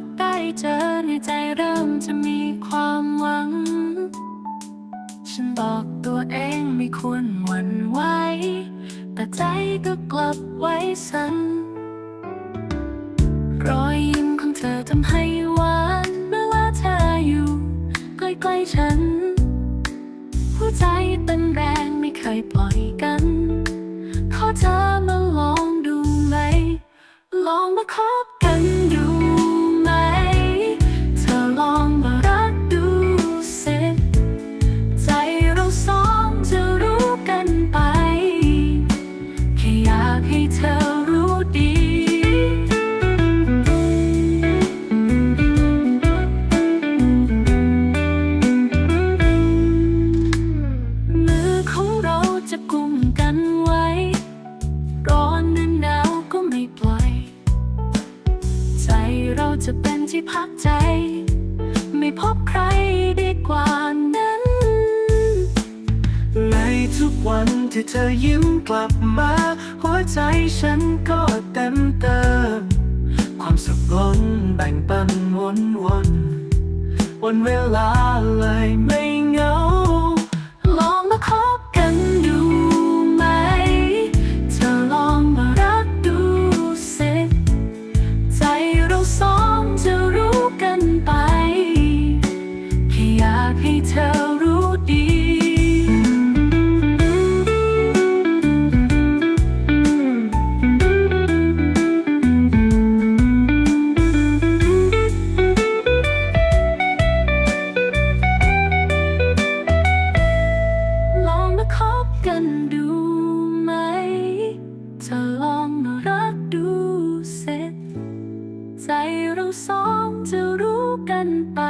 บได้เจอในใจเริ่มจะมีความหวัง ฉันบอกตัวเองไม่ควรหวั่นไหวแต่ใจก็กลับไว้สั่นรอยยิ้มของเธอทำให้หวานเมื่อว่าเธออยู่ใกล้ๆฉัน หัวใจเต้นแรงไม่เคยปล่อยกันขอเธอมาลองดูไหมลองมาคบ อยากให้เธอรู้ดี มือของเราจะกุมกันไว้ ร้อนหรือหนาวก็ไม่ปล่อย ใจเราจะเป็นที่พักใจ ไม่พบใครดีกว่า วันที่เธอยิ้มกลับมา หัวใจฉันก็เต็มเติม ความสุขล้นแบ่งปันวนวน วันเวลาเลยไม่ บกันดูไหมจะลองรักดูเสร็จ ใจเราสองจะรู้กันไป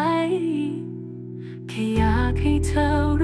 แค่อยากให้เธอ